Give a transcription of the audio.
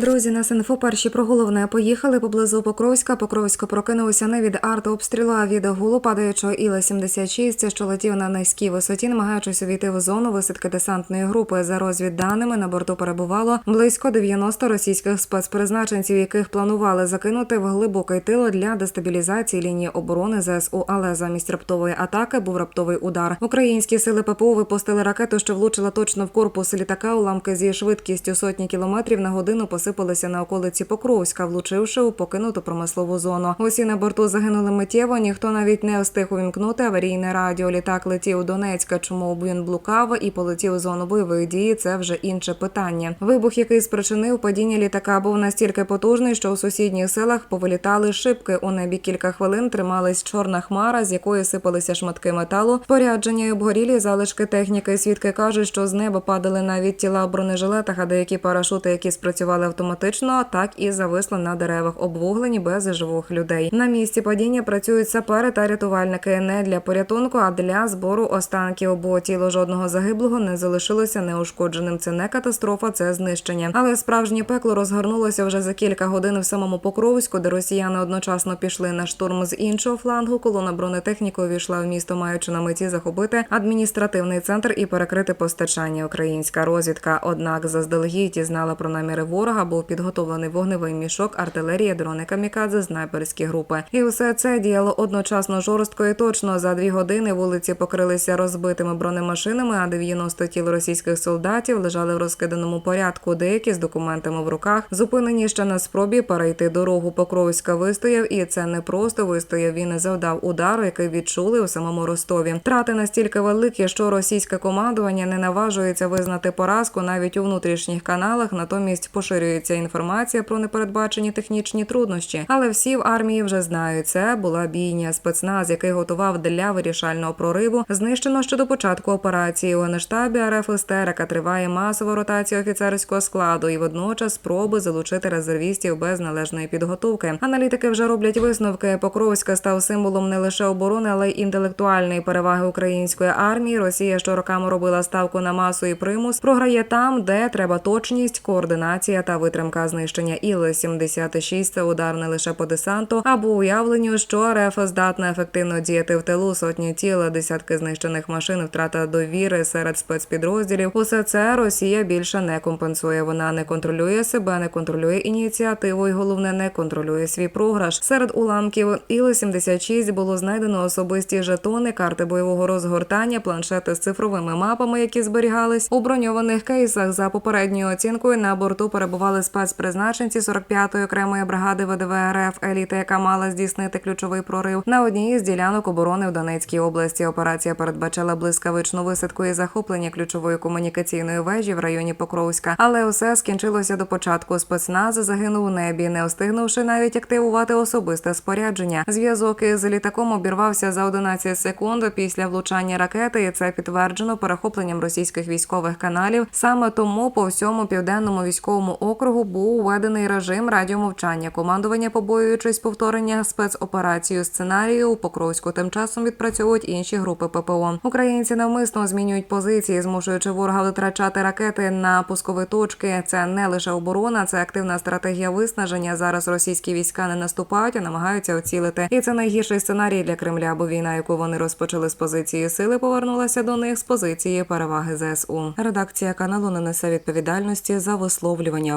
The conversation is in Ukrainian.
Друзі, на СНФО перші про головне поїхали поблизу Покровська. Покровсько прокинулося не від артобстрілу, а від гулу падаючого Іла-76, що летів на низькій висоті, намагаючись увійти в зону висадки десантної групи. За розвідданими на борту перебувало близько 90 російських спецпризначенців, яких планували закинути в глибокий тил для дестабілізації лінії оборони ЗСУ. Але замість раптової атаки був раптовий удар. Українські сили ППО випустили ракету, що влучила точно в корпус літака. Уламки зі швидкістю сотні кілометрів на годину посипалися на околиці Покровська, влучивши у покинуту промислову зону. Усі на борту загинули миттєво. Ніхто навіть не встиг увімкнути аварійне радіо. Літак летів у Донецька. Чому він блукав і полетів у зону бойової дії? Це вже інше питання. Вибух, який спричинив падіння літака, був настільки потужний, що у сусідніх селах повилітали шибки. У небі кілька хвилин трималась чорна хмара, з якої сипалися шматки металу, спорядження і обгорілі залишки техніки. Свідки кажуть, що з неба падали навіть тіла в бронежилетах, а деякі парашути, які спрацювали автоматично, так і зависли на деревах, обвуглені без живих людей. На місці падіння працюють сапери та рятувальники не для порятунку, а для збору останків. Бо тіло жодного загиблого не залишилося неушкодженим. Це не катастрофа, це знищення. Але справжнє пекло розгорнулося вже за кілька годин в самому Покровську, де росіяни одночасно пішли на штурм з іншого флангу. Колона бронетехніки увійшла в місто, маючи на меті захопити адміністративний центр і перекрити постачання. Українська розвідка, однак, заздалегідь знала про наміри ворога. Був підготовлений вогневий мішок, артилерія, дрони камікадзе, снайперські групи. І все це діяло одночасно жорстко і точно. За дві години вулиці покрилися розбитими бронемашинами, а 90 тіл російських солдатів лежали в розкиданому порядку. Деякі з документами в руках зупинені ще на спробі перейти дорогу. Покровська вистояв, і це не просто вистояв. Він завдав удару, який відчули у самому Ростові. Втрати настільки великі, що російське командування не наважується визнати поразку навіть у внутрішніх каналах. Натомість поширюється інформація про непередбачені технічні труднощі. Але всі в армії вже знають, це була бійня спецназ, який готував для вирішального прориву. Знищено ще до початку операції у генштабі РФ істерика триває масова ротація офіцерського складу і водночас спроби залучити резервістів без належної підготовки. Аналітики вже роблять висновки. Покровська став символом не лише оборони, але й інтелектуальної переваги української армії. Росія, що роками робила ставку на масу і примус, програє там, де треба точність, координація та витримка знищення іл 76 це удар не лише по десанту, або уявленню, що РФ здатна ефективно діяти в тилу сотні тіл, десятки знищених машин, втрата довіри серед спецпідрозділів. Усе це Росія більше не компенсує. Вона не контролює себе, не контролює ініціативу, і головне не контролює свій програш. Серед уламків іл 76 було знайдено особисті жетони, карти бойового розгортання, планшети з цифровими мапами, які зберігались у броньованих кейсах. За попередньою оцінкою на борту перебували спецпризначенці 45-ї окремої бригади ВДВ РФ еліта, яка мала здійснити ключовий прорив на одній із ділянок оборони в Донецькій області. Операція передбачала блискавичну висадку і захоплення ключової комунікаційної вежі в районі Покровська. Але усе скінчилося до початку. Спецназ загинув у небі, не встигнувши навіть активувати особисте спорядження. Зв'язок із літаком обірвався за 11 секунд після влучання ракети. І це підтверджено перехопленням російських військових каналів. Саме тому по всьому південному військовому округу був введений режим радіомовчання. Командування, побоюючись повторення спецоперацію сценарію у Покровську, тим часом відпрацьовують інші групи ППО. Українці навмисно змінюють позиції, змушуючи ворога витрачати ракети на пускові точки. Це не лише оборона, це активна стратегія виснаження. Зараз російські війська не наступають, а намагаються оцілити. І це найгірший сценарій для Кремля, бо війна, яку вони розпочали з позиції сили, повернулася до них з позиції переваги ЗСУ. Редакція каналу не несе відповідальності за висловлювання